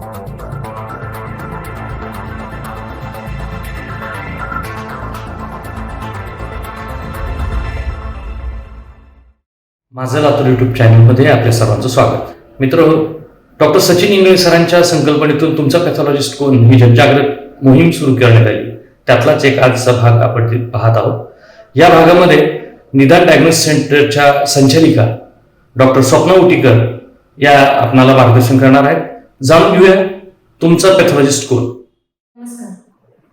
माझं लातूर युट्यूब चॅनलमध्ये आपल्या सर्वांचं स्वागत. मित्र डॉक्टर सचिन इंगळे सरांच्या संकल्पनेतून तुमचा पॅथॉलॉजिस्ट कोण? ही जनजागृत मोहीम सुरू करण्यात आली. त्यातलाच एक आजचा भाग आपण ते पाहत आहोत. या भागामध्ये निदान डायग्नोस सेंटरच्या संचालिका डॉक्टर स्वप्ना उटीकर या आपणाला मार्गदर्शन करणार आहेत. जाणून घेऊया तुमचा पॅथॉलॉजिस्ट कोण? नमस्कार.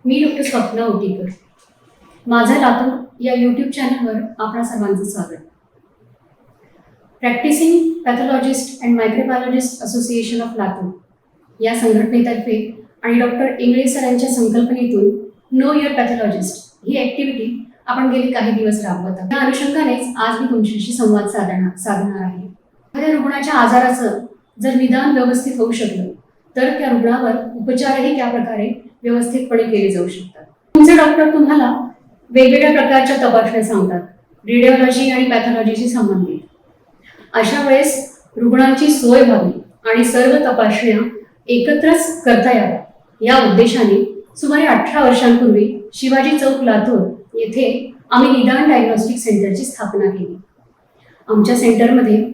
मी डॉक्टर स्वप्ना उटीकर माझा लातूर या यूट्यूब चॅनलवर आपणा सर्वांचं स्वागत. Practicing pathologist and microbiologist association of Latur या संघटनेतर्फे आणि डॉक्टर इंगळे सरांच्या संकल्पनेतून नो युअर पॅथॉलॉजिस्ट ही ॲक्टिव्हिटी आपण गेले काही दिवस राबवत आहोत. त्या अनुषंगानेच आज मी तुमच्याशी संवाद साधणार साधणार आहे. एखाद्या रुग्णाच्या आजाराचं जर निदान व्यवस्थित होऊ शकलं तर त्या रुग्णावर उपचारही त्या प्रकारे व्यवस्थितपणे केले जाऊ शकतात. तुमचे डॉक्टर तुम्हाला वेगवेगळ्या प्रकारच्या तपासण्या सांगतात. रेडिओलॉजी आणि पॅथॉलॉजीशी संबंधित. अशा वेळेस रुग्णाची सोय व्हावी आणि सर्व तपासण्या एकत्रच करता याव्या. या उद्देशाने सुमारे अठरा वर्षांपूर्वी शिवाजी चौक लातूर येथे आम्ही निदान डायग्नॉस्टिक सेंटरची स्थापना केली. आमच्या सेंटरमध्ये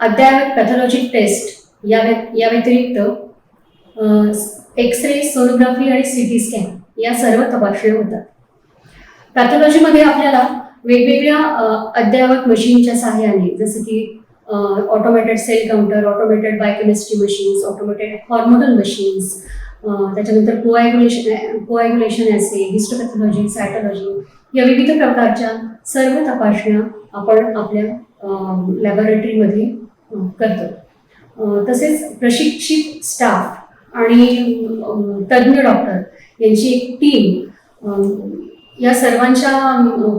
अद्ययावत पॅथॉलॉजिक टेस्ट या व्य- या व्यतिरिक्त एक्स रे सोनोग्राफी आणि सी टी स्कॅन या सर्व तपासण्या होतात. पॅथॉलॉजीमध्ये आपल्याला वेगवेगळ्या अद्ययावत मशीनच्या सहाय्याने जसं की automated cell counter automated biochemistry machines automated hormonal machines त्याच्यानंतर कोआयग्युलेशन कोआयग्युलेशन असे हिस्टोपॅथॉलॉजी सायटॉलॉजी या विविध प्रकारच्या सर्व तपासण्या आपण आपल्या लॅबोरेटरीमध्ये करतो. तसेच प्रशिक्षित स्टाफ आणि तज्ज्ञ डॉक्टर यांची एक टीम या सर्वांच्या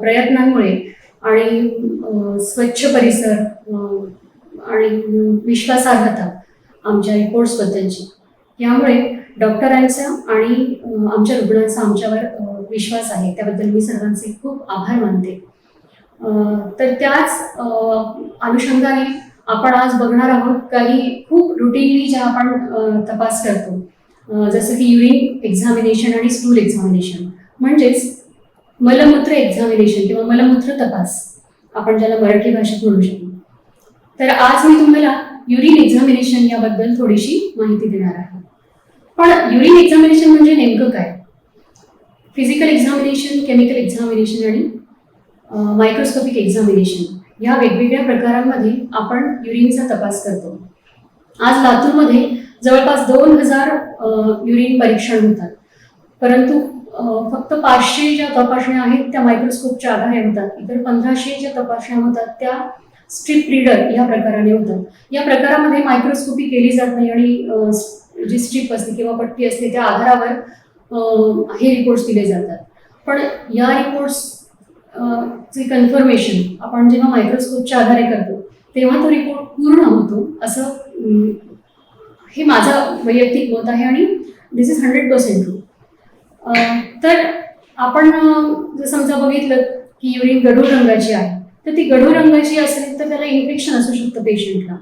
प्रयत्नांमुळे आणि स्वच्छ परिसर आणि विश्वासार्हता आमच्या रिपोर्ट्सबद्दलची यामुळे डॉक्टरांचा आणि आमच्या रुग्णांचा आमच्यावर विश्वास आहे. त्याबद्दल मी सर्वांचे खूप आभार मानते. तर त्याच अनुषंगाने आपण आज बघणार आहोत काही खूप रुटीनली ज्या आपण तपास करतो. जसं की युरिन एक्झामिनेशन आणि स्टूल एक्झामिनेशन म्हणजेच मलमूत्र एक्झामिनेशन किंवा मलमूत्र तपास. आपण ज्याला मराठी भाषेत म्हणू शकतो. तर आज मी तुम्हाला युरिन एक्झामिनेशन याबद्दल थोडीशी माहिती देणार आहे. पण युरिन एक्झामिनेशन म्हणजे नेमकं काय? फिजिकल एक्झामिनेशन केमिकल एक्झामिनेशन आणि मायक्रोस्कोपिक एक्झामिनेशन ह्या वेगवेगळ्या प्रकारांमध्ये आपण युरिनचा तपास करतो. आज लातूरमध्ये जवळपास दोन हजार युरिन परीक्षण होतात. परंतु फक्त पाचशे ज्या तपासण्या आहेत त्या मायक्रोस्कोपच्या आधारे होतात. इतर पंधराशे ज्या तपासण्या होतात त्या स्ट्रिप रीडर या प्रकाराने होतात. या प्रकारामध्ये मायक्रोस्कोपी केली जात नाही आणि जी स्ट्रिप असते किंवा पट्टी असते त्या आधारावर हे रिपोर्ट्स दिले जातात. पण या रिपोर्ट्स चे कन्फर्मेशन आपण जेव्हा मायक्रोस्कोपच्या आधारे करतो तेव्हा तो रिपोर्ट पूर्ण होतो. असं हे माझं वैयक्तिक मत आहे आणि this is hundred percent true तर आपण जर समजा बघितलं की युरिन गडूळ रंगाची आहे तर ती गडूळ रंगाची असेल तर त्याला इन्फेक्शन असू शकतं पेशंटला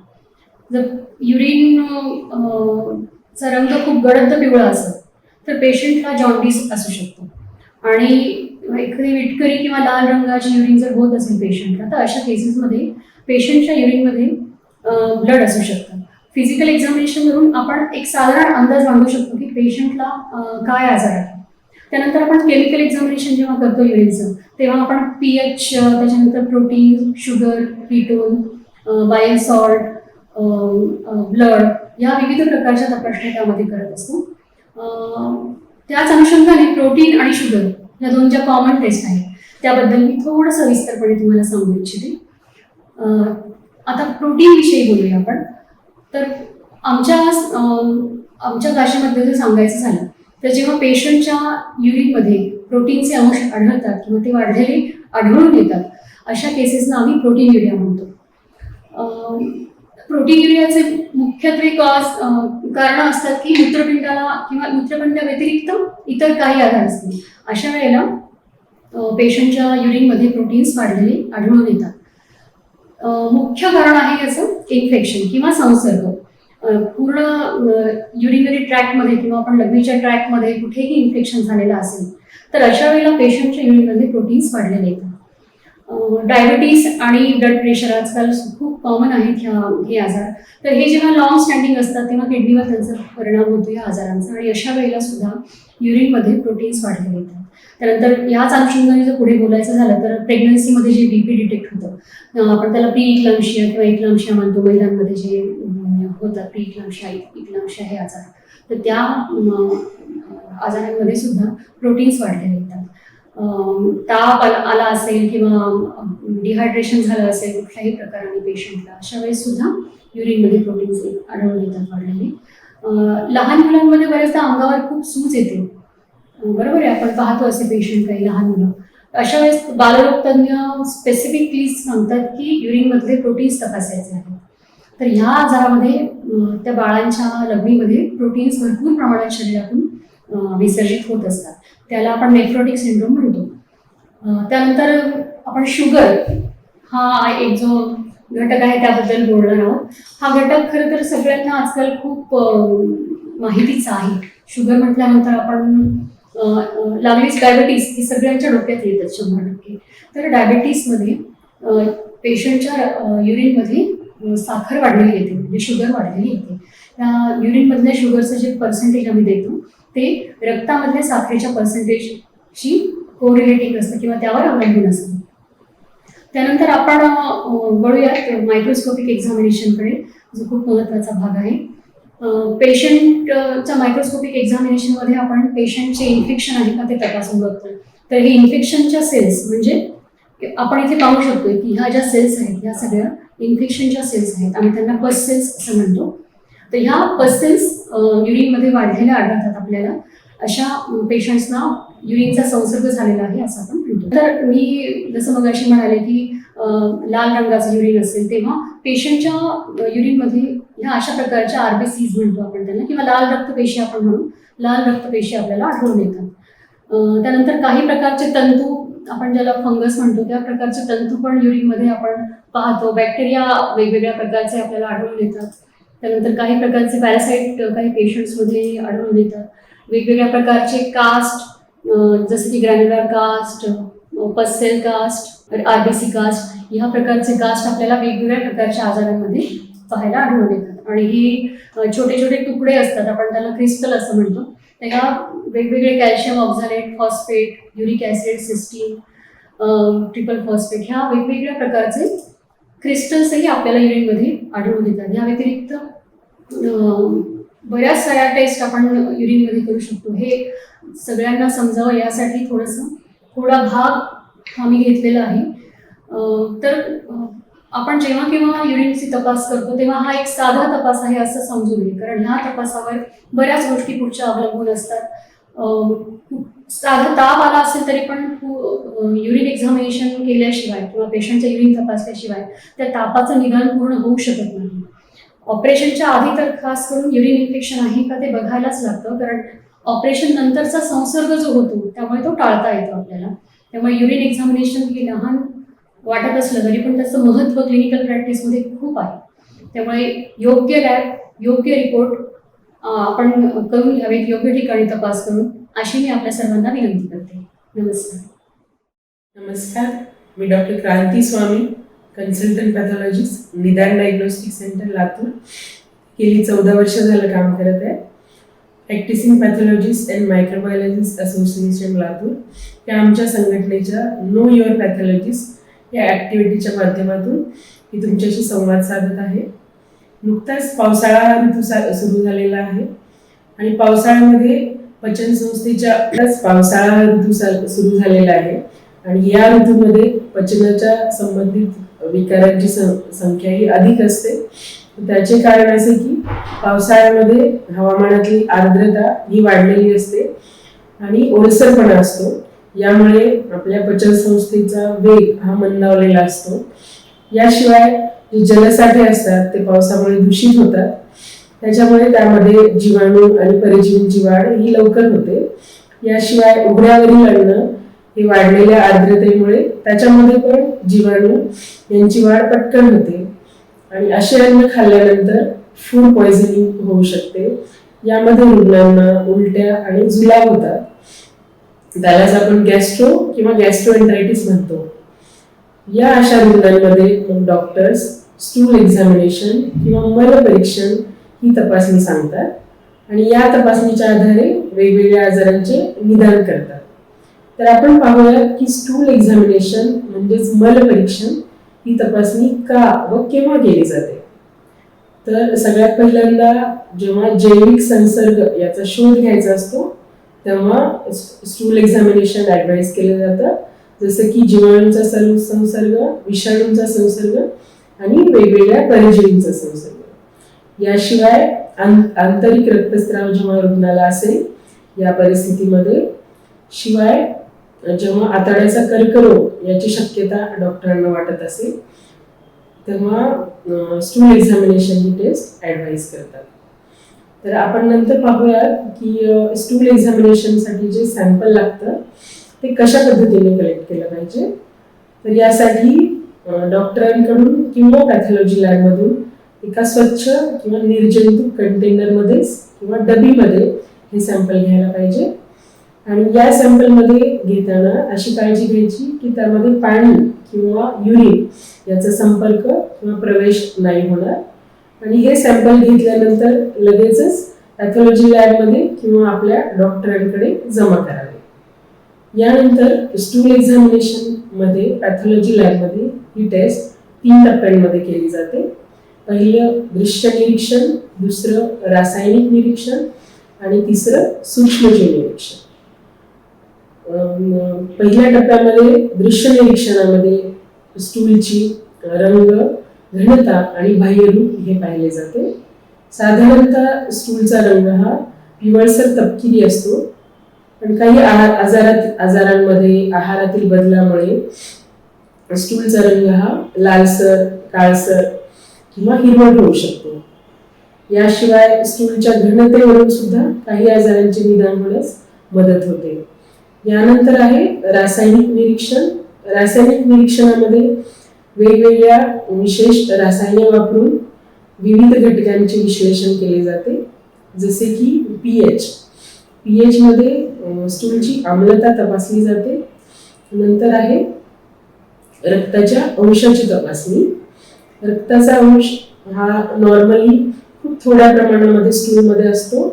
जर युरिन चा रंग खूप गडद पिवळा असेल तर पेशंटला जॉन्डिस असू शकतो. आणि एखादी विटकरी किंवा लाल रंगाची युरिन जर होत असेल पेशंटला तर अशा केसेसमध्ये पेशंटच्या युरिनमध्ये ब्लड असू शकतं. फिजिकल एक्झामिनेशनवरून आपण एक साधारण अंदाज बांधू शकतो की पेशंटला काय आजार आहे. त्यानंतर आपण केमिकल एक्झामिनेशन जेव्हा करतो युरिनचं तेव्हा आपण पी एच त्याच्यानंतर protein sugar ketone bile salt blood या विविध प्रकारच्या तपासण्या त्यामध्ये करत असतो. त्याच अनुषंगाने प्रोटीन आणि शुगर ह्या दोन ज्या कॉमन टेस्ट आहेत त्याबद्दल मी थोडं सविस्तरपणे तुम्हाला सांगू इच्छिते. आता प्रोटीन विषयी बोलूया आपण. तर आमच्या आमच्या काशीमध्ये जर सांगायचं झालं तर जेव्हा पेशंटच्या युरिनमध्ये प्रोटीनचे अंश आढळतात किंवा ते वाढलेले आढळून येतात अशा केसेसना आम्ही प्रोटीन युरिया म्हणतो. प्रोटीन युरियाचे मुख्यत्वे कॉज कारण असतात की मूत्रपिंडाला किंवा मूत्रपिंडा व्यतिरिक्त इतर काही आधार असतील. अशा वेळेला पेशंटच्या युरिनमध्ये प्रोटीन्स वाढलेले आढळून येतात. मुख्य कारण आहे याचं इन्फेक्शन किंवा संसर्ग. पूर्ण युरिनरी ट्रॅकमध्ये किंवा आपण लघवीच्या ट्रॅकमध्ये कुठेही इन्फेक्शन झालेलं असेल तर अशा वेळेला पेशंटच्या युरिनमध्ये प्रोटीन्स वाढलेले येतात. डायबिटीस आणि ब्लड प्रेशर आजकाल खूप कॉमन आहेत ह्या हे आजार. तर हे जेव्हा लॉंग स्टँडिंग असतात तेव्हा किडनीवर त्यांचा परिणाम होतो या आजारांचा. आणि अशा वेळेला सुद्धा युरिनमध्ये प्रोटीन्स वाढलेले येतात त्यानंतर ह्याच अनुषंगाने जर पुढे बोलायचं झालं तर प्रेग्नन्सीमध्ये जे बीपी डिटेक्ट होतं आपण त्याला प्री इक्लामशिया किंवा इक्लामशिया म्हणतो महिलांमध्ये जे होतात प्री इक्लामशिया इक्लामशिया हे आजार. तर त्या आजारांमध्ये सुद्धा प्रोटीन्स वाढलेले येतात ताप आला आला असेल किंवा डिहायड्रेशन झालं असेल कुठल्याही प्रकाराने पेशंटला अशा वेळेस सुद्धा युरिनमध्ये प्रोटीन्स आढळून येतात वाढलेले. लहान मुलांमध्ये बऱ्याचदा अंगावर खूप सूज येते. बरोबर आहे आपण पाहतो असे पेशंट काही लहान मुलं. अशा वेळेस बालरोगतज्ञ स्पेसिफिकली सांगतात की युरिनमधले प्रोटीन्स तपासायचे आहेत. तर ह्या आजारामध्ये त्या बाळांच्या लघवीमध्ये प्रोटीन्स भरपूर प्रमाणात शरीरातून विसर्जित होत असतात. त्याला आपण नेफ्रोटिक सिंड्रोम म्हणतो. त्यानंतर आपण शुगर हा एक जो घटक आहे त्याबद्दल बोलणार आहोत. हा घटक खरं तर सगळ्यांना आजकाल खूप माहितीचा आहे. शुगर म्हटल्यानंतर आपण लागलीच डायबिटीस ही सगळ्यांच्या डोक्यात येतात शंभर टक्के. तर डायबिटीसमध्ये पेशंटच्या युरिनमध्ये साखर वाढलेली येते. म्हणजे शुगर वाढलेली येते. त्या युरिनमधल्या शुगरचं जे पर्सेंटेज आम्ही देतो ते रक्तामधल्या साखरेच्या पर्सेंटेजशी कोरिलेटिंग असतं किंवा त्यावर अवलंबून असतं. त्यानंतर आपण वळूयात मायक्रोस्कोपिक एक्झामिनेशनकडे जो खूप महत्त्वाचा भाग आहे. पेशंटच्या मायक्रोस्कोपिक एक्झामिनेशनमध्ये आपण पेशंटचे इन्फेक्शन आहे का ते तपासून बघतो. तर हे इन्फेक्शनच्या सेल्स म्हणजे आपण इथे पाहू शकतो की ह्या ज्या सेल्स आहेत ह्या सगळ्या इन्फेक्शनच्या सेल्स आहेत. आम्ही त्यांना बस सेल्स असं म्हणतो. तर ह्या पर्सेन्स युरिनमध्ये वाढलेल्या आढळतात आपल्याला. अशा पेशंट्सना युरिनचा संसर्ग झालेला आहे असं आपण म्हणतो. तर मी जसं मग अशी म्हणाले की लाल रंगाचं युरिन असेल तेव्हा पेशंटच्या युरिनमध्ये ह्या अशा प्रकारच्या आरबीसीज म्हणतो आपण त्यांना किंवा लाल रक्तपेशी आपण म्हणू. लाल रक्तपेशी आपल्याला आढळून येतात. त्यानंतर काही प्रकारचे तंतू आपण ज्याला फंगस म्हणतो त्या प्रकारचे तंतू पण युरिनमध्ये आपण पाहतो. बॅक्टेरिया वेगवेगळ्या प्रकारचे आपल्याला आढळून येतात. त्यानंतर काही प्रकारचे पॅरासाईट काही पेशंट्समध्ये आढळून येतात वेगवेगळ्या प्रकारचे कास्ट जसं की granular cast pus cell cast RBC cast ह्या प्रकारचे कास्ट आपल्याला वेगवेगळ्या प्रकारच्या आजारांमध्ये पाहायला आढळून येतात. आणि हे छोटे छोटे तुकडे असतात आपण त्याला क्रिस्टल असं म्हणतो. तर ह्या वेगवेगळे calcium oxalate phosphate uric acid cystine triple phosphate ह्या वेगवेगळ्या प्रकारचे क्रिस्टल्सही आपल्याला युरिनमध्ये आढळून येतात. या व्यतिरिक्त बऱ्याच साऱ्या टेस्ट आपण युरिनमध्ये करू शकतो. हे सगळ्यांना समजावं यासाठी थोडंसं थोडा भाग आम्ही घेतलेला आहे. तर आपण जेव्हा केव्हा युरिनची तपास करतो तेव्हा हा एक साधा तपास आहे असं समजू नये. कारण ह्या तपासावर बऱ्याच गोष्टी पुढच्या अवलंबून असतात. साधा ताप आला असेल तरी पण युरिन एक्झामिनेशन केल्याशिवाय किंवा पेशंटचं युरिन तपासल्याशिवाय त्या तापाचं निदान पूर्ण होऊ शकत नाही. ऑपरेशनच्या आधी तर खास करून युरिन इन्फेक्शन आहे का ते बघायलाच लागतं कारण ऑपरेशन नंतरचा संसर्ग जो होतो त्यामुळे तो टाळता येतो आपल्याला. त्यामुळे युरिन एक्झामिनेशन हे लहान वाटत असलं तरी पण त्याचं महत्त्व क्लिनिकल प्रॅक्टिसमध्ये खूप आहे. त्यामुळे योग्य लॅब योग्य रिपोर्ट आपण करून घ्यावेत योग्य ठिकाणी तपास करून. अशी मी आपल्या सर्वांना विनंती करते. नमस्कार. नमस्कार. मी doctor Kranti Swami consultant pathologist Nidan diagnostic centre Latur. गेली चौदा वर्ष झालं काम करत आहे. Practicing pathologist and microbiologist association Latur. या आमच्या संघटनेच्या नो युअर पॅथॉलॉजिस्ट या ॲक्टिव्हिटीच्या माध्यमातून मी तुमच्याशी संवाद साधत आहे. नुकताच पावसाळा ऋतू सा- सुरू झालेला आहे. आणि पावसाळ्यामध्ये पचन संस्थेच्या पावसाळा ऋतू सा- सुरू झालेला आहे. आणि या ऋतूमध्ये पचनाच्या संबंधित विकारांची सं- संख्या ही अधिक असते. त्याचे कारण असे की पावसाळ्यामध्ये हवामानातली आर्द्रता ही वाढलेली असते आणि ओलसरपणा असतो. यामुळे आपल्या पचन संस्थेचा वेग हा मंदावलेला असतो. याशिवाय जे जलसाठे असतात ते पावसामुळे दूषित होतात. त्याच्यामुळे त्यामध्ये जीवाणू आणि परजीवींची वाढ ही लवकर होते. याशिवाय उघड्यावरील अन्न हे वाढलेल्या आर्द्रतेमुळे त्याच्यामध्ये पण जीवाणू यांची वाढ पटकन होते. आणि असे अन्न खाल्ल्यानंतर फूड पॉयझनिंग होऊ शकते. यामध्ये रुग्णांना उलट्या आणि जुलाब होतात. त्यालाच आपण गॅस्ट्रो किंवा गॅस्ट्रोएन्टायटिस म्हणतो. या अशा रुग्णांमध्ये डॉक्टर्स स्टूल एक्झामिनेशन किंवा मल परीक्षण ही तपासणी सांगतात. आणि या तपासणीच्या आधारे वेगवेगळ्या आजारांचे निदान करतात. तर आपण पाहूया की स्टूल एक्झामिनेशन म्हणजेच मल परीक्षण ही तपासणी का व केव्हा केली जाते? तर सगळ्यात पहिल्यांदा जेव्हा जैविक संसर्ग याचा शोध घ्यायचा असतो तेव्हा स्टूल एक्झामिनेशन ऍडवाइस केलं जातं. जसं की जीवाणूंचा संसर्ग विषाणूंचा संसर्ग आणि वेगवेगळ्या परजीवींचा संसर्ग. याशिवाय आं- आंतरिक रक्तस्राव जेव्हा रुग्णाला असेल या परिस्थितीमध्ये शिवाय जेव्हा आतड्याचा कर्करोग याची शक्यता डॉक्टरांना वाटत असेल तेव्हा स्टूल एक्झामिनेशन ही टेस्ट ॲडवाईज करतात. तर आपण नंतर पाहूया की स्टूल एक्झामिनेशनसाठी जे सॅम्पल लागतं ते कशा पद्धतीने कलेक्ट केलं पाहिजे? तर यासाठी डॉक्टरांकडून किंवा पॅथॉलॉजी लॅबमधून एका स्वच्छ किंवा निर्जंतुक कंटेनरमध्येच किंवा डबीमध्ये हे सॅम्पल घ्यायला पाहिजे. आणि या सॅम्पलमध्ये घेताना अशी काळजी घ्यायची की त्यामध्ये पाणी किंवा युरिन याचा संपर्क किंवा प्रवेश नाही होणार. आणि हे सॅम्पल घेतल्यानंतर लगेचच पॅथॉलॉजी लॅबमध्ये किंवा आपल्या डॉक्टरांकडे जमा करावे. यानंतर स्टूल एक्झामिनेशनमध्ये पॅथॉलॉजी लॅबमध्ये ही टेस्ट तीन टप्प्यांमध्ये केली जाते. पहिलं दृश्य निरीक्षण दुसरं रासायनिक निरीक्षण आणि तिसरं सूक्ष्मजीव निरीक्षण. पहिल्या टप्प्यामध्ये दृश्य निरीक्षणामध्ये स्टूलची रंग घनता आणि बाह्यरूप हे पाहिले जाते. साधारणतः स्टूलचा रंग हा पिवळसर तपकिरी असतो. पण काही आहार आजारात आजारांमध्ये आहारातील बदलामुळे स्टूलचा रंग हा लालसर काळसर किंवा हिरवट होऊ शकतो. याशिवाय स्टूलच्या घनतेवरून सुद्धा काही आजारांचे निदान होण्यास मदत होते. यानंतर आहे रासायनिक निरीक्षण. रासायनिक निरीक्षणामध्ये वेगवेगळ्या विशेष रसायने वापरून विविध घटकांचे विश्लेषण केले जाते. जसे की पी एच. पी एचमध्ये स्टूलची आम्लता तपासली जाते. नंतर आहे रक्ताच्या अंशाची तपासणी. रक्ताचा अंश हा नॉर्मली खूप थोड्या प्रमाणामध्ये स्टूलमध्ये असतो.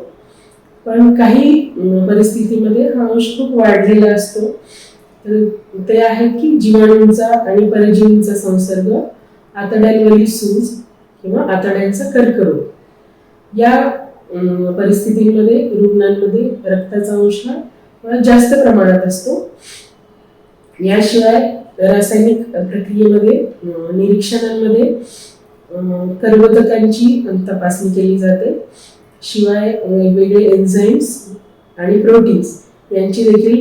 पण काही परिस्थितीमध्ये हा अंश खूप वाढलेला असतो. तर ते आहे की जीवाणूंचा आणि परजीवींचा संसर्ग आतड्यांवरील सूज किंवा आतड्यांचा कर्करोग. या परिस्थितीमध्ये रुग्णांमध्ये रक्ताचा अंश हा जास्त प्रमाणात असतो. याशिवाय रासायनिक प्रक्रियेमध्ये निरीक्षणांमध्ये कर्बोदकांची तपासणी केली जाते. शिवाय वेगवेगळे एन्झाईम्स आणि प्रोटीन्स यांची देखील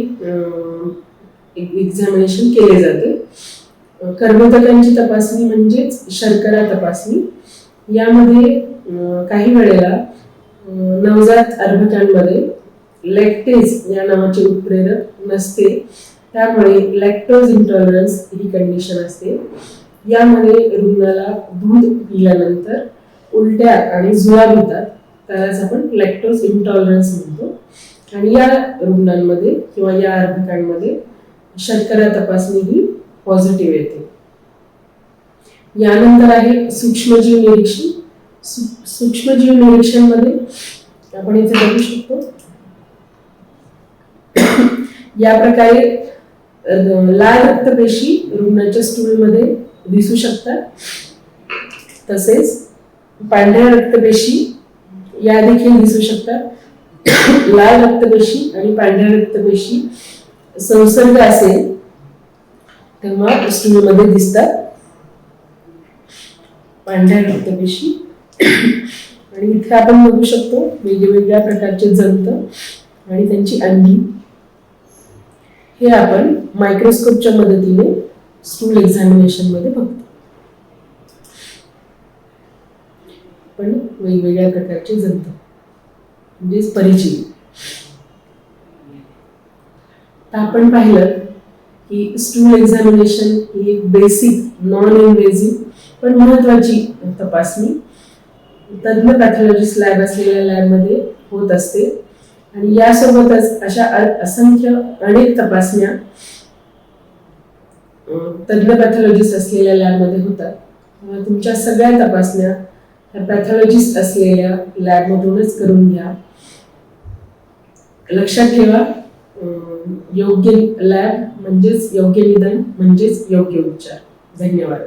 एक्झामिनेशन केले जाते. कर्बोदकांची तपासणी म्हणजेच शर्करा तपासणी. यामध्ये काही वेळेला नवजात अर्भकांमध्ये लॅक्टेज या नावाचे उत्प्रेरक नसते. त्यामुळे लॅक्टोज इंटॉलरन्स ही कंडिशन असते. यामध्ये रुग्णाला दूध पिल्यानंतर उलट्या आणि जुळा होतात त्यालाच आपण लॅक्टोज इंटॉलरन्स म्हणतो. आणि या रुग्णांमध्ये किंवा या अर्भकांमध्ये शर्करा तपासणी ही पॉझिटिव्ह येते. यानंतर आहे सूक्ष्मजीव निरीक्षण. सूक्ष्मजीव निरीक्षणमध्ये आपण इथे बघू शकतो. या प्रकारे लाल रक्तपेशी रुग्णाच्या स्टूलमध्ये दिसू शकतात. तसेच पांढऱ्या रक्तपेशी या देखील दिसू शकतात. लाल रक्तपेशी आणि पांढऱ्या रक्तपेशी संसर्ग असेल तेव्हा स्टूलमध्ये दिसतात. पांढऱ्या रक्तपेशी आणि इथे आपण बघू शकतो वेगवेगळ्या प्रकारचे जंत आणि त्यांची अंडी. हे आपण मायक्रोस्कोपच्या मदतीने स्टूल एक्झामिनेशनमध्ये बघतो. पण वेगवेगळ्या प्रकारचे जंतू म्हणजेच परिचय तर आपण पाहिलं की स्टूल एक्झामिनेशन ही एक बेसिक नॉन इन्व्हेजिव्ह पण महत्वाची तपासणी. तज्ज्ञ पॅथॉलॉजिस्ट लॅब असलेल्या लॅबमध्ये होत असते. आणि यासोबतच अशा असंख्य अनेक तपासण्या अं, तज्ज्ञ पॅथॉलॉजिस्ट असलेल्या लॅबमध्ये होतात. तुमच्या सगळ्या तपासण्या ह्या पॅथॉलॉजिस्ट असलेल्या लॅबमधूनच करून घ्या. लक्षात ठेवा योग्य लॅब म्हणजेच योग्य निदान म्हणजेच योग्य उपचार. धन्यवाद.